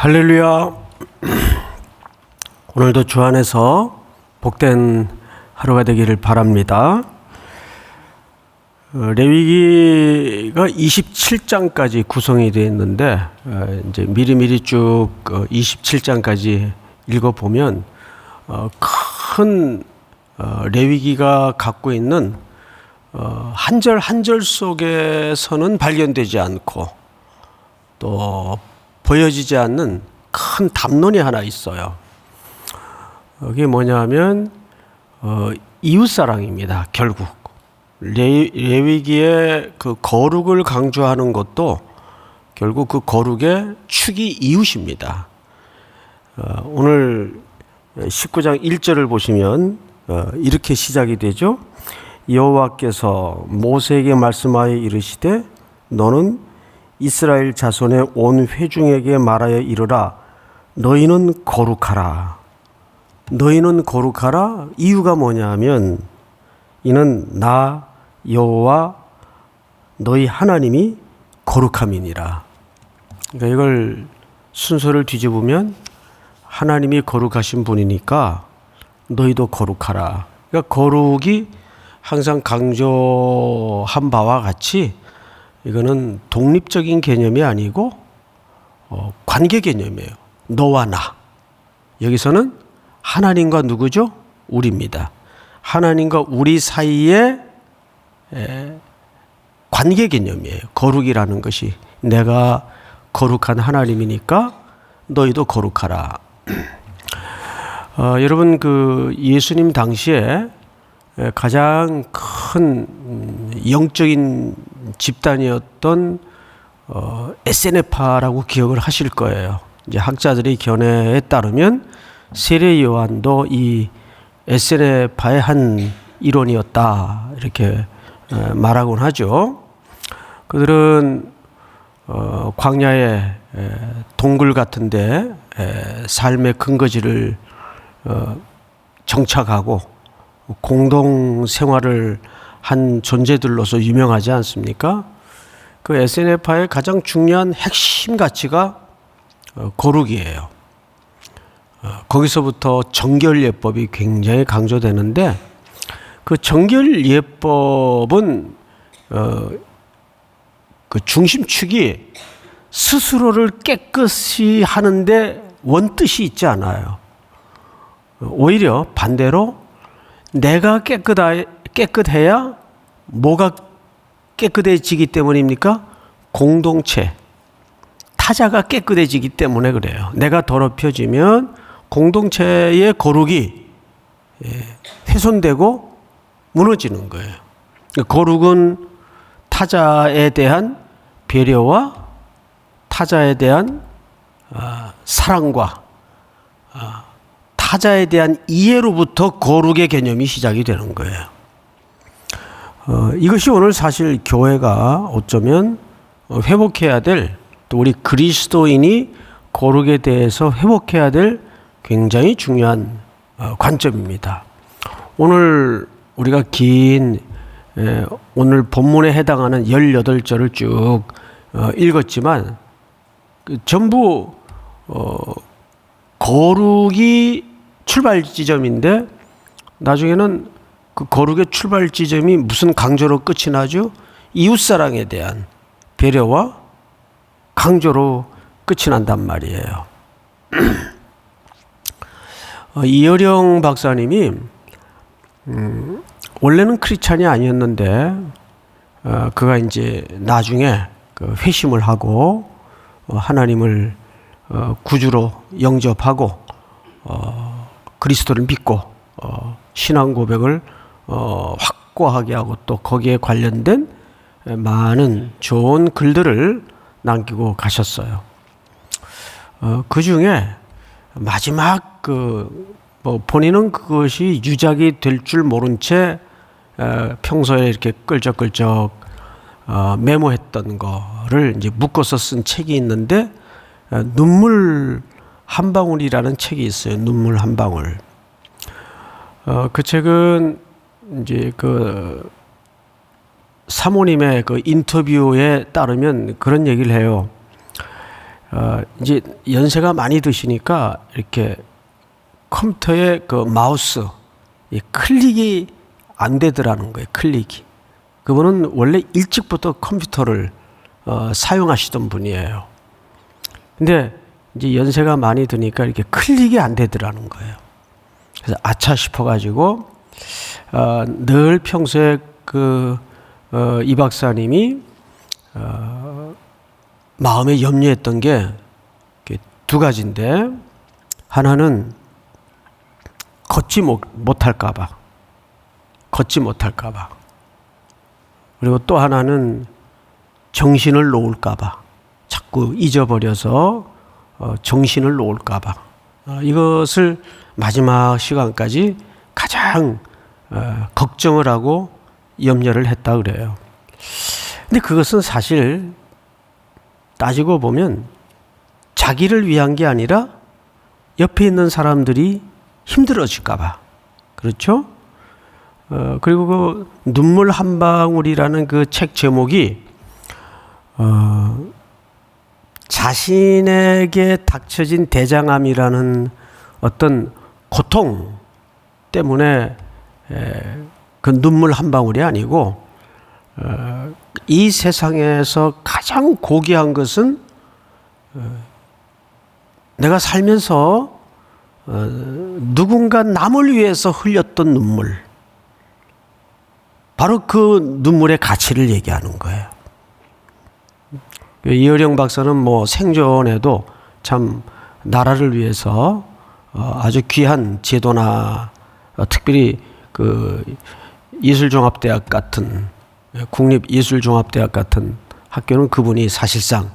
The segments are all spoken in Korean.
할렐루야. 오늘도 주 안에서 복된 하루가 되기를 바랍니다. 어, 레위기가 27장까지 구성이 되어 있는데 어, 이제 미리미리 쭉 27장까지 읽어 보면 큰 어, 레위기가 갖고 있는 한절 한절 속에서는 발견되지 않고 또 보여지지 않는 큰 담론이 하나 있어요. 그게 뭐냐면 어, 이웃 사랑입니다. 결국 레, 레위기의 그 거룩을 강조하는 것도 결국 그 거룩의 축이 이웃입니다. 어, 오늘 19장 1절을 보시면 어, 이렇게 시작이 되죠. 여호와께서 모세에게 말씀하여 이르시되 너는 이스라엘 자손의 온 회중에게 말하여 이르라. 너희는 거룩하라. 너희는 거룩하라. 이유가 뭐냐면 이는 나 여호와 너희 하나님이 거룩함이니라. 그러니까 이걸 순서를 뒤집으면 하나님이 거룩하신 분이니까 너희도 거룩하라. 그러니까 거룩이 항상 강조한 바와 같이 이거는 독립적인 개념이 아니고 어, 관계 개념이에요. 너와 나. 여기서는 하나님과 누구죠? 우리입니다. 하나님과 우리 사이의 에, 관계 개념이에요. 거룩이라는 것이 내가 거룩한 하나님이니까 너희도 거룩하라. 어, 여러분 그 예수님 당시에 가장 큰 영적인 집단이었던 어, SNF파라고 기억을 하실 거예요. 이제 학자들의 견해에 따르면 세례 요한도 이 SNF파의 한 일원이었다 이렇게 말하곤 하죠. 그들은 어, 광야의 동굴 같은데 삶의 근거지를 어, 정착하고 공동 생활을 한 존재들로서 유명하지 않습니까? 그 SNF파의 가장 중요한 핵심 가치가 어, 거룩이에요. 어, 거기서부터 정결 예법이 굉장히 강조되는데 그 정결 예법은 어, 그 중심축이 스스로를 깨끗이 하는데 원뜻이 있지 않아요. 오히려 반대로 내가 깨끗하, 깨끗해야 뭐가 깨끗해지기 때문입니까? 공동체. 타자가 깨끗해지기 때문에 그래요. 내가 더럽혀지면 공동체의 거룩이 예, 훼손되고 무너지는 거예요. 거룩은 타자에 대한 배려와 타자에 대한 아, 사랑과 아, 타자에 대한 이해로부터 거룩의 개념이 시작이 되는 거예요. 어, 이것이 오늘 사실 교회가 어쩌면 회복해야 될, 또 우리 그리스도인이 거룩에 대해서 회복해야 될 굉장히 중요한 어, 관점입니다. 오늘 우리가 긴 에, 오늘 본문에 해당하는 18절을 쭉 어, 읽었지만 그 전부 어, 거룩이 출발 지점인데 나중에는 그 거룩의 출발 지점이 무슨 강조로 끝이 나죠? 이웃사랑에 대한 배려와 강조로 끝이 난단 말이에요. 어, 이여령 박사님이 음, 원래는 크리스찬이 아니었는데 어, 그가 이제 나중에 그 회심을 하고 어, 하나님을 어, 구주로 영접하고 어, 그리스도를 믿고 어, 신앙 고백을 어, 확고하게 하고 또 거기에 관련된 많은 좋은 글들을 남기고 가셨어요. 어, 그 중에 마지막 그 뭐 본인은 그것이 유작이 될 줄 모른 채 어, 평소에 이렇게 끌적끌적 어, 메모했던 거를 이제 묶어서 쓴 책이 있는데 어, 눈물 한 방울이라는 책이 있어요. 눈물 한 방울. 어, 그 책은 이제 그 사모님의 그 인터뷰에 따르면 그런 얘기를 해요. 어, 이제 연세가 많이 드시니까 이렇게 컴퓨터의 그 마우스 이 클릭이 안 되더라는 거예요. 클릭이. 그분은 원래 일찍부터 컴퓨터를 어, 사용하시던 분이에요. 근데 이제 연세가 많이 드니까 이렇게 클릭이 안 되더라는 거예요. 그래서 아차 싶어가지고 어, 늘 평소에 그 어, 이 박사님이 어, 마음에 염려했던 게 두 가지인데 하나는 걷지 못, 못할까봐 걷지 못할까봐. 그리고 또 하나는 정신을 놓을까봐 자꾸 잊어버려서 어, 정신을 놓을까봐. 어, 이것을 마지막 시간까지 가장 어, 걱정을 하고 염려를 했다 그래요. 근데 그것은 사실 따지고 보면 자기를 위한 게 아니라 옆에 있는 사람들이 힘들어질까봐 그렇죠? 어, 그리고 그 눈물 한 방울이라는 그 책 제목이 어, 자신에게 닥쳐진 대장암이라는 어떤 고통 때문에 에, 그 눈물 한 방울이 아니고 어, 이 세상에서 가장 고귀한 것은 어, 내가 살면서 어, 누군가 남을 위해서 흘렸던 눈물 바로 그 눈물의 가치를 얘기하는 거예요. 이어령 박사는 뭐 생존에도 참 나라를 위해서 어, 아주 귀한 제도나 어, 특별히 그 예술종합대학 같은 국립예술종합대학 같은 학교는 그분이 사실상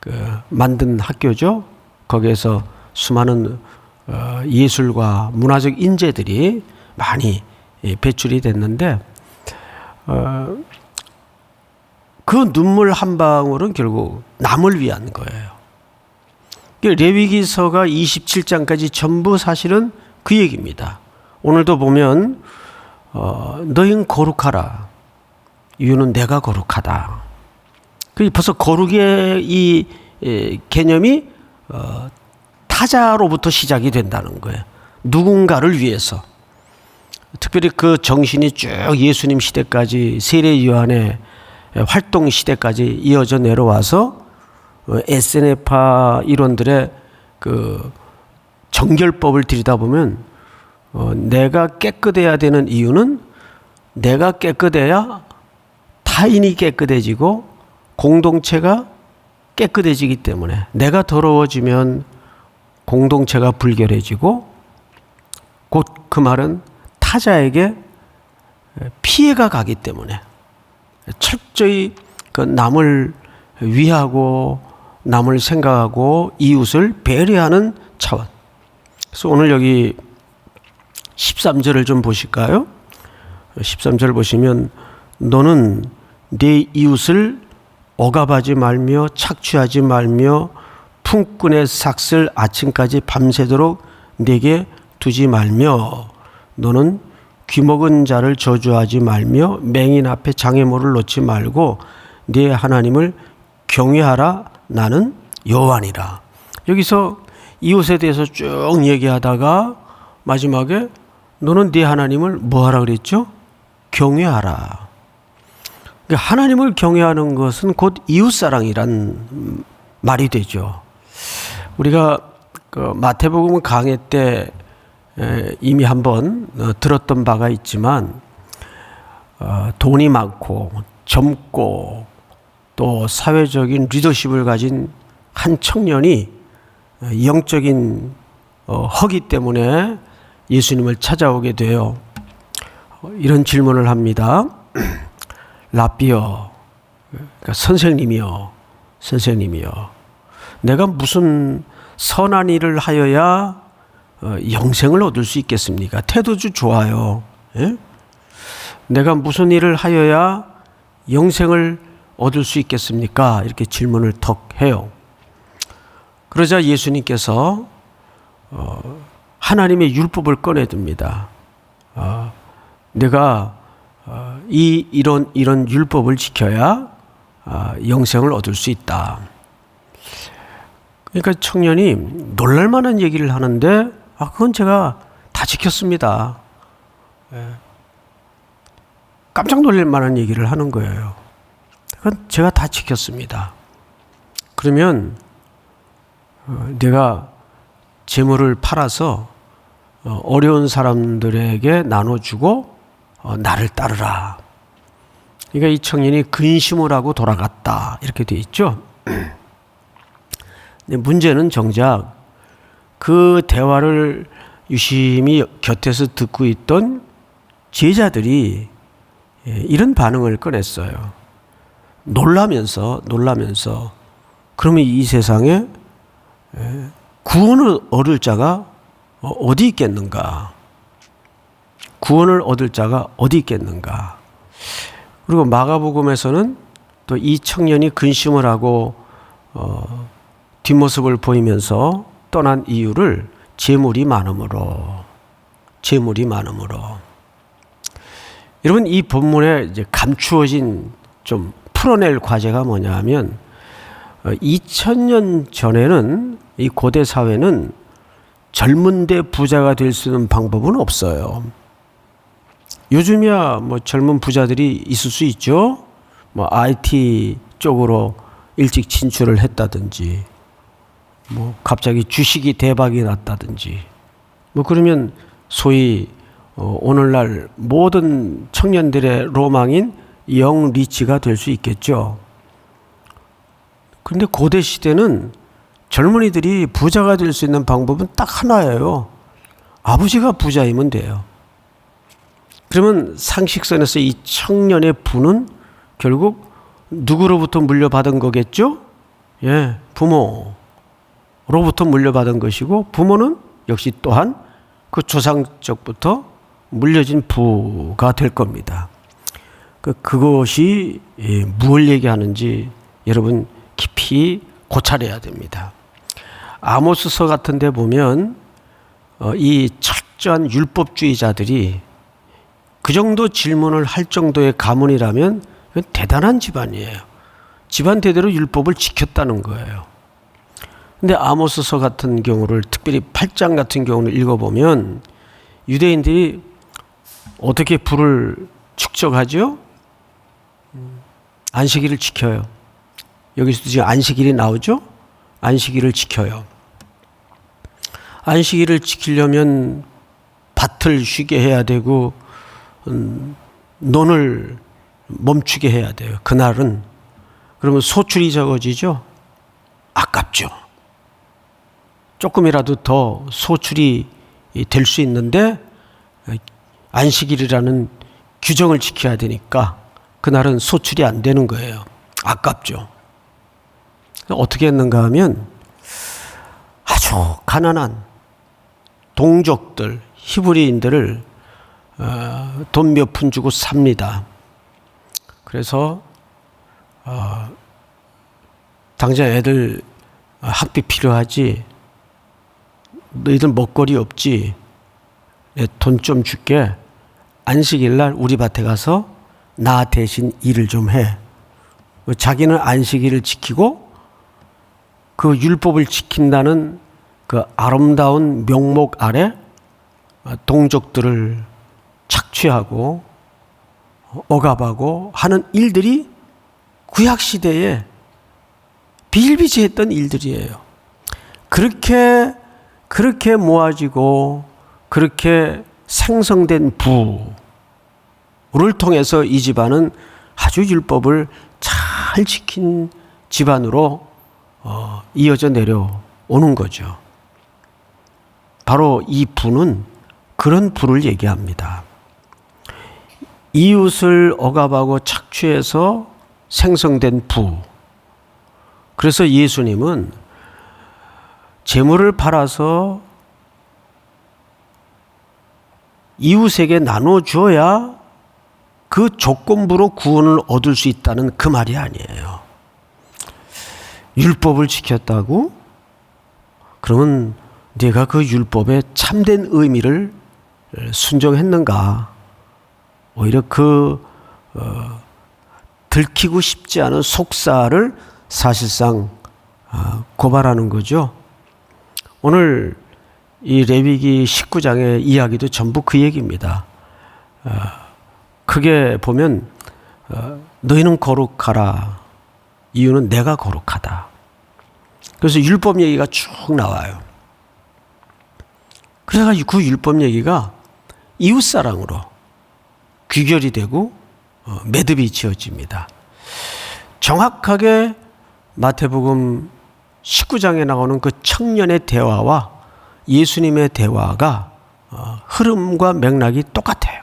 그 만든 학교죠. 거기에서 수많은 어, 예술과 문화적 인재들이 많이 예, 배출이 됐는데 어, 그 눈물 한 방울은 결국 남을 위한 거예요. 레위기서가 27장까지 전부 사실은 그 얘기입니다. 오늘도 보면 어, 너희는 거룩하라. 이유는 내가 거룩하다. 그 벌써 거룩의 이 에, 개념이 어, 타자로부터 시작이 된다는 거예요. 누군가를 위해서. 특별히 그 정신이 쭉 예수님 시대까지 세례 요한의 활동 시대까지 이어져 내려와서 SNF파 이론들의 그 정결법을 들이다보면 어, 내가 깨끗해야 되는 이유는 내가 깨끗해야 타인이 깨끗해지고 공동체가 깨끗해지기 때문에 내가 더러워지면 공동체가 불결해지고 곧 그 말은 타자에게 피해가 가기 때문에 철저히 그 남을 위하고 남을 생각하고 이웃을 배려하는 차원. 그래서 오늘 여기 13절을 좀 보실까요? 13절 보시면 너는 네 이웃을 억압하지 말며 착취하지 말며 품꾼의 삭슬 아침까지 밤새도록 내게 두지 말며 너는 귀먹은 자를 저주하지 말며 맹인 앞에 장애물을 놓지 말고 네 하나님을 경외하라 나는 여호와니라. 여기서 이웃에 대해서 쭉 얘기하다가 마지막에 너는 네 하나님을 뭐하라 그랬죠? 경외하라. 그러니까 하나님을 경외하는 것은 곧 이웃 사랑이란 말이 되죠. 우리가 그 마태복음 강해 때 이미 한번 어, 들었던 바가 있지만 어, 돈이 많고 젊고 또 사회적인 리더십을 가진 한 청년이 어, 영적인 허기 때문에 예수님을 찾아오게 돼요. 이런 질문을 합니다. 라비어, 그러니까 선생님이요, 선생님이요. 내가 무슨 선한 일을 하여야 어, 영생을 얻을 수 있겠습니까? 태도주 좋아요. 예? 내가 무슨 일을 하여야 영생을 얻을 수 있겠습니까? 이렇게 질문을 턱 해요. 그러자 예수님께서 어, 하나님의 율법을 꺼내듭니다. 어, 내가 어, 이 이런 이런 율법을 지켜야 어, 영생을 얻을 수 있다. 그러니까 청년이 놀랄만한 얘기를 하는데 아 그건 제가 다 지켰습니다. 예. 깜짝 놀랄 만한 얘기를 하는 거예요. 그건 제가 다 지켰습니다. 그러면 어, 내가 재물을 팔아서 어, 어려운 사람들에게 나눠주고 어, 나를 따르라. 그러니까 이 청년이 근심을 하고 돌아갔다 이렇게 돼 있죠. 문제는 정작 그 대화를 유심히 곁에서 듣고 있던 제자들이 예, 이런 반응을 꺼냈어요. 놀라면서 놀라면서 그러면 이 세상에 예, 구원을 얻을 자가 어, 어디 있겠는가? 구원을 얻을 자가 어디 있겠는가? 그리고 마가복음에서는 또 이 청년이 근심을 하고 어, 뒷모습을 보이면서 떠난 이유를 재물이 많음으로 재물이 많음으로 여러분 이 본문에 이제 감추어진 좀 풀어낼 과제가 뭐냐하면 2000년 어, 전에는 이 고대 사회는 젊은데 부자가 될 수 있는 방법은 없어요. 요즘이야 뭐 젊은 부자들이 있을 수 있죠. 뭐 IT 쪽으로 일찍 진출을 했다든지 뭐 갑자기 주식이 대박이 났다든지 뭐 그러면 소위 어 오늘날 모든 청년들의 로망인 영 리치가 될 수 있겠죠. 그런데 고대 시대는 젊은이들이 부자가 될 수 있는 방법은 딱 하나예요. 아버지가 부자이면 돼요. 그러면 상식선에서 이 청년의 부는 결국 누구로부터 물려받은 거겠죠? 예, 부모로부터 물려받은 것이고 부모는 역시 또한 그 조상적부터 물려진 부가 될 겁니다. 그 그것이 예, 무엇 얘기하는지 여러분 깊이 고찰해야 됩니다. 아모스서 같은 데 보면 어, 이 철저한 율법주의자들이 그 정도 질문을 할 정도의 가문이라면 대단한 집안이에요. 집안 대대로 율법을 지켰다는 거예요. 근데 아모스서 같은 경우를 특별히 8장 같은 경우를 읽어보면 유대인들이 어떻게 불을 축적하죠? 안식일을 지켜요. 여기서도 지금 안식일이 나오죠? 안식일을 지켜요. 안식일을 지키려면 밭을 쉬게 해야 되고 음, 논을 멈추게 해야 돼요. 그날은 그러면 소출이 적어지죠. 아깝죠. 조금이라도 더 소출이 될 수 있는데 안식일이라는 규정을 지켜야 되니까 그날은 소출이 안 되는 거예요. 아깝죠. 어떻게 했는가 하면 아주 가난한 동족들, 히브리인들을 어, 돈몇 푼 주고 삽니다. 그래서 어, 당장 애들 학비 필요하지. 너희들 먹거리 없지. 돈 좀 줄게. 안식일 날 우리 밭에 가서 나 대신 일을 좀 해. 자기는 안식일을 지키고 그 율법을 지킨다는 그 아름다운 명목 아래 동족들을 착취하고 억압하고 하는 일들이 구약 시대에 비일비재했던 일들이에요. 그렇게 그렇게 모아지고 그렇게 생성된 부를 통해서 이 집안은 아주 율법을 잘 지킨 집안으로 어, 이어져 내려오는 거죠. 바로 이 부는 그런 부를 얘기합니다. 이웃을 억압하고 착취해서 생성된 부. 그래서 예수님은 재물을 팔아서 이웃에게 나눠줘야 그 조건부로 구원을 얻을 수 있다는 그 말이 아니에요. 율법을 지켰다고? 그러면 내가 그 율법의 참된 의미를 순종했는가? 오히려 그 어, 들키고 싶지 않은 속사를 사실상 어, 고발하는 거죠. 오늘 이 레위기 19장의 이야기도 전부 그 얘기입니다. 어, 크게 보면 어, 너희는 거룩하라. 이유는 내가 거룩하다. 그래서 율법 얘기가 쭉 나와요. 그래가지고 그 율법 얘기가 이웃사랑으로 귀결이 되고 어, 매듭이 지어집니다. 정확하게 마태복음 19장에 나오는 그 청년의 대화와 예수님의 대화가 어, 흐름과 맥락이 똑같아요.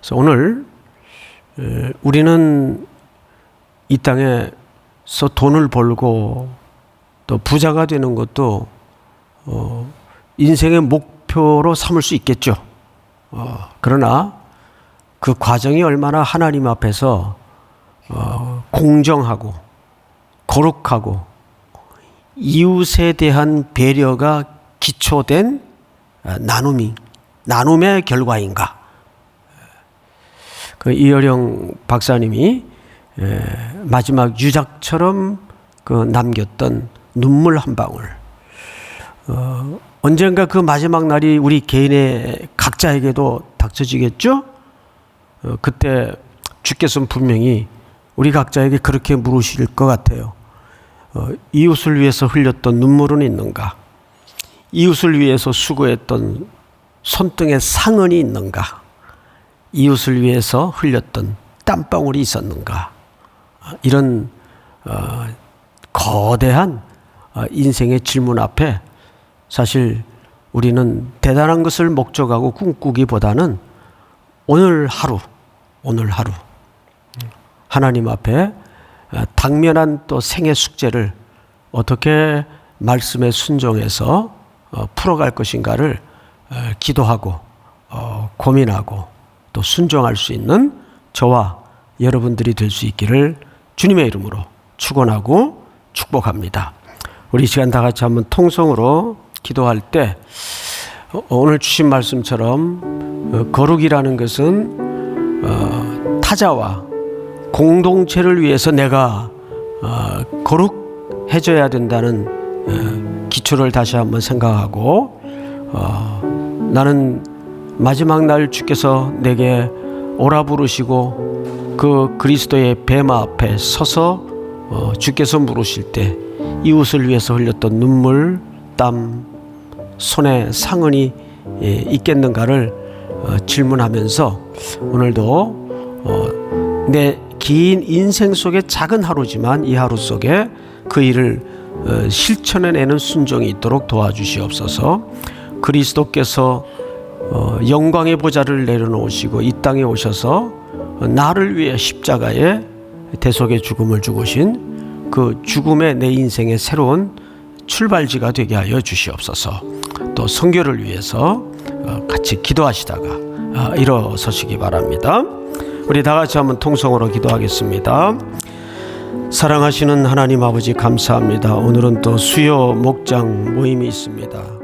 그래서 오늘 에, 우리는 이 땅에서 돈을 벌고 또 부자가 되는 것도 어, 인생의 목표로 삼을 수 있겠죠. 어, 그러나 그 과정이 얼마나 하나님 앞에서 어, 공정하고 거룩하고 이웃에 대한 배려가 기초된 어, 나눔이 나눔의 결과인가? 그 이여령 박사님이 에, 마지막 유작처럼 그 남겼던 눈물 한 방울. 어, 언젠가 그 마지막 날이 우리 개인의 각자에게도 닥쳐지겠죠? 어, 그때 주께서는 분명히 우리 각자에게 그렇게 물으실 것 같아요. 어, 이웃을 위해서 흘렸던 눈물은 있는가? 이웃을 위해서 수고했던 손등의 상흔이 있는가? 이웃을 위해서 흘렸던 땀방울이 있었는가? 어, 이런 어, 거대한 어, 인생의 질문 앞에 사실 우리는 대단한 것을 목적하고 꿈꾸기보다는 오늘 하루, 오늘 하루 하나님 앞에 어, 당면한 또 생애 숙제를 어떻게 말씀에 순종해서 어, 풀어갈 것인가를 어, 기도하고 어, 고민하고 또 순종할 수 있는 저와 여러분들이 될 수 있기를 주님의 이름으로 축원하고 축복합니다. 우리 이 시간 다 같이 한번 통성으로 기도할 때 어, 오늘 주신 말씀처럼 어, 거룩이라는 것은 어, 타자와 공동체를 위해서 내가 어, 거룩해져야 된다는 어, 기초를 다시 한번 생각하고 어, 나는 마지막 날 주께서 내게 오라 부르시고 그 그리스도의 배마 앞에 서서 어, 주께서 물으실 때 이웃을 위해서 흘렸던 눈물, 땀, 손에 상흔이 예, 있겠는가를 어, 질문하면서 오늘도 어, 내긴 인생 속의 작은 하루지만 이 하루 속에 그 일을 어, 실천해내는 순종이 있도록 도와주시옵소서. 그리스도께서 어, 영광의 보좌를 내려놓으시고 이 땅에 오셔서 어, 나를 위해 십자가에 대속의 죽음을 죽으신 그 죽음의 내 인생의 새로운 출발지가 되게 하여 주시옵소서. 또 성교를 위해서 어, 같이 기도하시다가 어, 일어서시기 바랍니다. 우리 다 같이 한번 통성으로 기도하겠습니다. 사랑하시는 하나님 아버지 감사합니다. 오늘은 또 수요 목장 모임이 있습니다.